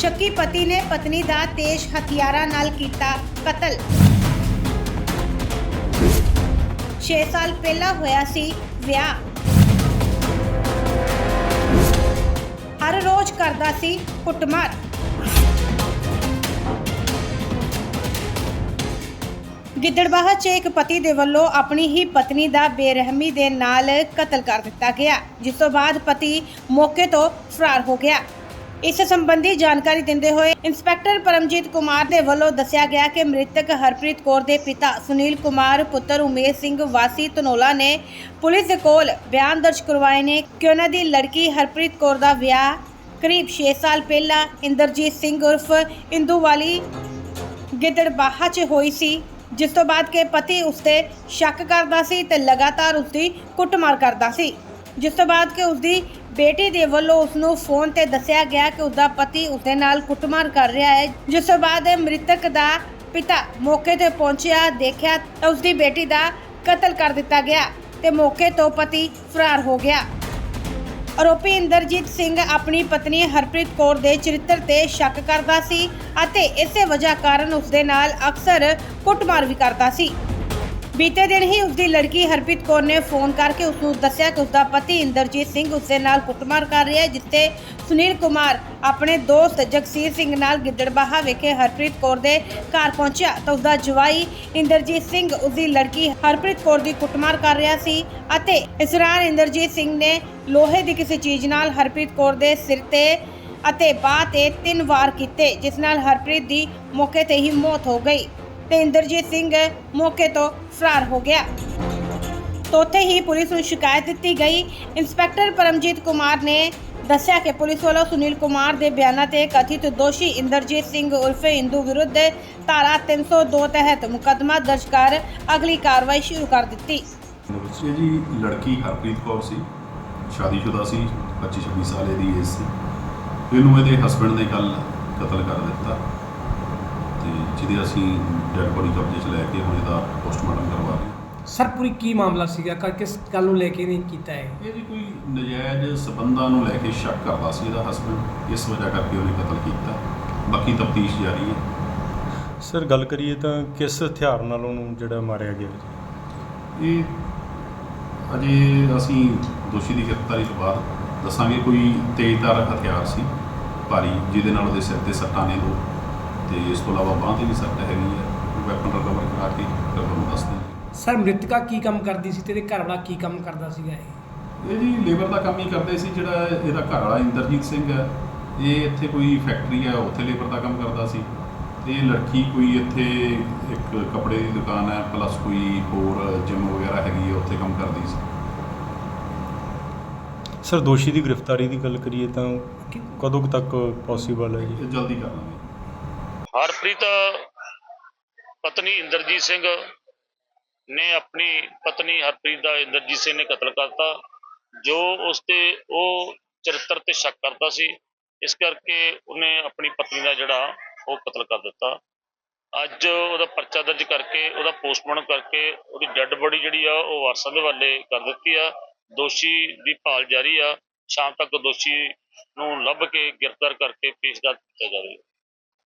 ਸ਼ੱਕੀ ਪਤੀ ਨੇ ਪਤਨੀ ਦਾ ਤੇਜ਼ ਹਥਿਆਰਾਂ ਨਾਲ ਕੀਤਾ ਕਤਲ। 6 ਸਾਲ ਪਹਿਲਾਂ ਹੋਇਆ ਸੀ ਵਿਆਹ। ਹਰ ਰੋਜ਼ ਕਰਦਾ ਸੀ ਕੁੱਟਮਾਰ। ਗਿੱਦੜਬਾਹਾ 'ਚ ਇੱਕ ਪਤੀ ਦੇ ਵੱਲੋਂ ਆਪਣੀ ਹੀ ਪਤਨੀ ਦਾ ਬੇਰਹਿਮੀ ਦੇ ਨਾਲ ਕਤਲ ਕਰ ਦਿੱਤਾ ਗਿਆ, ਜਿਸ ਤੋਂ ਬਾਅਦ ਪਤੀ ਮੌਕੇ ਤੋਂ ਫਰਾਰ ਹੋ ਗਿਆ। ਇਸ ਸੰਬੰਧੀ ਜਾਣਕਾਰੀ ਦਿੰਦੇ ਹੋਏ ਇੰਸਪੈਕਟਰ ਪਰਮਜੀਤ ਕੁਮਾਰ ਦੇ ਵੱਲੋਂ ਦੱਸਿਆ ਗਿਆ ਕਿ ਮ੍ਰਿਤਕ ਹਰਪ੍ਰੀਤ ਕੌਰ ਦੇ ਪਿਤਾ ਸੁਨੀਲ ਕੁਮਾਰ, ਪੁੱਤਰ ਉਮੇਸ਼ ਸਿੰਘ, ਵਾਸੀ ਧਨੋਲਾ ਨੇ ਪੁਲਿਸ ਦੇ ਕੋਲ ਬਿਆਨ ਦਰਜ ਕਰਵਾਏ ਨੇ ਕਿ ਉਹਨਾਂ ਦੀ ਲੜਕੀ ਹਰਪ੍ਰੀਤ ਕੌਰ ਦਾ ਵਿਆਹ ਕਰੀਬ 6 ਸਾਲ ਪਹਿਲਾਂ ਇੰਦਰਜੀਤ ਸਿੰਘ ਉਰਫ ਇੰਦੂ ਵਾਲੀ ਗਿੱਦੜਬਾਹਾ 'ਚ ਹੋਈ ਸੀ, ਜਿਸ ਤੋਂ ਬਾਅਦ ਕਿ ਪਤੀ ਉਸਤੇ ਸ਼ੱਕ ਕਰਦਾ ਸੀ ਤੇ ਲਗਾਤਾਰ ਉਸਦੀ ਕੁੱਟਮਾਰ ਕਰਦਾ ਸੀ, ਜਿਸ ਤੋਂ ਬਾਅਦ ਕਿ ਉਸਦੀ ਬੇਟੀ ਦੇ ਵੱਲੋਂ ਉਸ ਨੂੰ ਫੋਨ ਤੇ ਦੱਸਿਆ ਗਿਆ ਕਿ ਉਸਦਾ ਪਤੀ ਉਸਦੇ ਨਾਲ ਕੁੱਟਮਾਰ ਕਰ ਰਿਹਾ ਹੈ, ਜਿਸ ਤੋਂ ਬਾਅਦ ਮ੍ਰਿਤਕ ਦਾ ਪਿਤਾ ਮੌਕੇ ਤੇ ਪਹੁੰਚਿਆ, ਦੇਖਿਆ ਤਾਂ ਉਸਦੀ ਬੇਟੀ ਦਾ ਕਤਲ ਕਰ ਦਿੱਤਾ ਗਿਆ ਤੇ ਮੌਕੇ ਤੋਂ ਪਤੀ ਫਰਾਰ ਹੋ ਗਿਆ। ਆਰੋਪੀ ਇੰਦਰਜੀਤ ਸਿੰਘ ਆਪਣੀ ਪਤਨੀ ਹਰਪ੍ਰੀਤ ਕੌਰ ਦੇ ਚਰਿੱਤਰ ਤੇ ਸ਼ੱਕ ਕਰਦਾ ਸੀ ਅਤੇ ਇਸੇ ਵਜ੍ਹਾ ਕਾਰਨ ਉਸ ਦੇ ਨਾਲ ਅਕਸਰ ਕੁੱਟਮਾਰ ਵੀ ਕਰਦਾ ਸੀ। ਬੀਤੇ ਦਿਨ ਹੀ ਉਸ ਦੀ ਲੜਕੀ ਹਰਪ੍ਰੀਤ ਕੌਰ ਨੇ ਫੋਨ ਕਰਕੇ ਉਸ ਨੂੰ ਦੱਸਿਆ ਕਿ ਉਸ ਦਾ ਪਤੀ ਇੰਦਰਜੀਤ ਸਿੰਘ ਉਸ ਦੇ ਨਾਲ ਕੁੱਟਮਾਰ ਕਰ ਰਿਹਾ ਹੈ ਜਿੱਤੇ ਸੁਨੀਲ ਕੁਮਾਰ ਆਪਣੇ ਦੋਸਤ ਜਗਸੀਰ ਸਿੰਘ ਨਾਲ ਗਿੱਦੜਬਾਹਾ ਵਿਖੇ ਹਰਪ੍ਰੀਤ ਕੌਰ ਦੇ ਘਰ ਪਹੁੰਚਿਆ। ਤਾਂ ਉਸ ਦਾ ਜਵਾਈ ਇੰਦਰਜੀਤ ਸਿੰਘ ਉਸ ਦੀ ਲੜਕੀ ਹਰਪ੍ਰੀਤ ਕੌਰ ਦੀ ਕੁੱਟਮਾਰ ਕਰ ਰਿਹਾ ਸੀ ਅਤੇ ਇਸ ਦੌਰਾਨ ਇੰਦਰਜੀਤ ਸਿੰਘ ਨੇ ਲੋਹੇ ਦੀ ਕਿਸੇ ਚੀਜ਼ ਨਾਲ ਹਰਪ੍ਰੀਤ ਕੌਰ ਦੇ ਸਿਰ ਤੇ ਅਤੇ ਬਾਹ ਤੇ ਤਿੰਨ ਵਾਰ ਕੀਤੇ, ਜਿਸ ਨਾਲ ਹਰਪ੍ਰੀਤ ਦੀ ਮੌਕੇ ਤੇ ਹੀ ਮੌਤ ਹੋ ਗਈ। ਤੇ ਇੰਦਰਜੀਤ ਸਿੰਘ ਮੌਕੇ ਤੋਂ ਫਰਾਰ ਹੋ ਗਿਆ। ਤਾਂ ਉੱਥੇ ਹੀ ਪੁਲਿਸ ਨੂੰ ਸ਼ਿਕਾਇਤ ਦਿੱਤੀ ਗਈ। ਇੰਸਪੈਕਟਰ ਪਰਮਜੀਤ ਕੁਮਾਰ ਨੇ ਦੱਸਿਆ ਕਿ ਪੁਲਿਸ ਵੱਲੋਂ ਸੁਨੀਲ ਕੁਮਾਰ ਦੇ ਬਿਆਨਾਂ ਤੇ ਕਥਿਤ ਦੋਸ਼ੀ ਇੰਦਰਜੀਤ ਸਿੰਘ ਉਰਫੇ ਇੰਦੂ ਵਿਰੁੱਧ ਧਾਰਾ 302 ਤਹਿਤ ਮੁਕੱਦਮਾ ਦਰਜ ਕਰ ਅਗਲੀ ਕਾਰਵਾਈ ਸ਼ੁਰੂ ਕਰ ਦਿੱਤੀ। ਇਹ ਜੀ ਲੜਕੀ ਹਰਪ੍ਰੀਤ ਕੌਰ ਸੀ। ਸ਼ਾਦੀशुदा ਸੀ 25 26 ਸਾਲ ਦੀ ਏਜ ਸੀ। ਇਹਨੂੰ ਇਹਦੇ ਹਸਬੰਡ ਨੇ ਕੱਲ ਕਤਲ ਕਰ ਦਿੱਤਾ। ਜਿਹਦੇ ਅਸੀਂ ਡੈਡ ਬੋਡੀ ਕਬਜ਼ੇ 'ਚ ਲੈ ਕੇ ਹੁਣ ਇਹਦਾ ਪੋਸਟਮਾਰਟਮ ਕਰਵਾ ਰਹੇ ਹਾਂ। ਸਰ ਪੂਰੀ ਕੀ ਮਾਮਲਾ ਸੀਗਾ? ਕ- ਕਿਸ ਗੱਲ ਨੂੰ ਲੈ ਕੇ ਨਹੀਂ ਕੀਤਾ ਹੈ ਇਹ ਜੀ ਕੋਈ ਨਜਾਇਜ਼ ਸਬੰਧਾਂ ਨੂੰ ਲੈ ਕੇ ਸ਼ੱਕ ਕਰਦਾ ਸੀ ਇਹਦਾ ਹਸਬੰਡ ਇਸ ਵਜ੍ਹਾ ਕਰਕੇ ਉਹਨੇ ਕਤਲ ਕੀਤਾ। ਬਾਕੀ ਤਫਤੀਸ਼ ਜਾਰੀ ਹੈ। ਸਰ ਗੱਲ ਕਰੀਏ ਤਾਂ ਕਿਸ ਹਥਿਆਰ ਨਾਲ ਉਹਨੂੰ ਜਿਹੜਾ ਮਾਰਿਆ ਗਿਆ? ਜੀ ਇਹ ਅਜੇ ਅਸੀਂ ਦੋਸ਼ੀ ਦੀ ਗ੍ਰਿਫਤਾਰੀ ਤੋਂ ਬਾਅਦ ਦੱਸਾਂਗੇ ਕੋਈ ਤੇਜ਼ਧਾਰ ਹਥਿਆਰ ਸੀ ਭਾਰੀ ਜਿਹਦੇ ਨਾਲ ਉਹਦੇ ਸਿਰ ਤੇ ਸੱਟਾਂ ਨੇ ਦੋ। ਤੇ ਇਸ ਤੋਂ ਇਲਾਵਾ ਬਾਂਹ ਤੇ ਵੀ ਸੱਟ ਹੈਗੀ ਹੈ। ਵੈਪਨ ਰਿਕਵਰ ਕਰਾ ਕੇ ਫਿਰ ਤੁਹਾਨੂੰ ਦੱਸਦੇ ਹਾਂ। ਸਰ ਮ੍ਰਿਤਕਾ ਕੀ ਕੰਮ ਕਰਦੀ ਸੀ? ਤੇ ਇਹਦੇ ਘਰ ਵਾਲਾ ਕੀ ਕੰਮ ਕਰਦਾ ਸੀਗਾ ਇਹ? ਇਹ ਜੀ ਲੇਬਰ ਦਾ ਕੰਮ ਹੀ ਕਰਦੇ ਸੀ ਜਿਹੜਾ ਇਹਦਾ ਘਰ ਵਾਲਾ ਇੰਦਰਜੀਤ ਸਿੰਘ ਹੈ। ਇਹ ਇੱਥੇ ਕੋਈ ਫੈਕਟਰੀ ਹੈ ਉੱਥੇ ਲੇਬਰ ਦਾ ਕੰਮ ਕਰਦਾ ਸੀ। ਤੇ ਇਹ ਲੜਕੀ ਕੋਈ ਇੱਥੇ ਇੱਕ ਕੱਪੜੇ ਦੀ ਦੁਕਾਨ ਹੈ ਪਲੱਸ ਕੋਈ ਹੋਰ ਜਿਮ ਵਗੈਰਾ ਹੈਗੀ ਹੈ ਉੱਥੇ ਕੰਮ ਕਰਦੀ ਸੀ। ਸਰ ਦੋਸ਼ੀ ਦੀ ਗ੍ਰਿਫਤਾਰੀ ਦੀ ਗੱਲ ਕਰੀਏ ਤਾਂ ਕਿ- ਕਦੋਂ ਕੁ ਤੱਕ ਪੋਸੀਬਲ ਹੈ ਜੀ? ਇਹ ਜਲਦੀ ਕਰ ਲਾਂਗੇ। ਹਰਪ੍ਰੀਤ, ਪਤਨੀ ਇੰਦਰਜੀਤ ਸਿੰਘ ਨੇ ਆਪਣੀ ਪਤਨੀ ਹਰਪ੍ਰੀਤ ਦਾ ਇੰਦਰਜੀਤ ਸਿੰਘ ਨੇ ਕਤਲ ਕਰਤਾ ਜੋ ਉਸ ਤੇ ਉਹ ਚਰਿੱਤਰ ਤੇ ਸ਼ੱਕ ਕਰਦਾ ਸੀ, ਇਸ ਕਰਕੇ ਉਹਨੇ ਆਪਣੀ ਪਤਨੀ ਦਾ ਜਿਹੜਾ ਉਹ ਕਤਲ ਕਰ ਦਿੱਤਾ। ਅੱਜ ਉਹਦਾ ਪਰਚਾ ਦਰਜ ਕਰਕੇ, ਉਹਦਾ ਪੋਸਟਮਾਰਟਮ ਕਰਕੇ ਉਹਦੀ ਡੈੱਡ ਬੋਡੀ ਜਿਹੜੀ ਆ, ਉਹ ਵਾਰਸਾਂ ਦੇ ਹਵਾਲੇ ਕਰ ਦਿੱਤੀ ਆ। ਦੋਸ਼ੀ ਦੀ ਭਾਲ ਜਾਰੀ ਆ। ਸ਼ਾਮ ਤੱਕ ਦੋਸ਼ੀ ਨੂੰ ਲੱਭ ਕੇ ਗ੍ਰਿਫਤਾਰ ਕਰਕੇ ਪੇਸ਼ਦਾਰ ਕੀਤਾ ਜਾਵੇਗਾ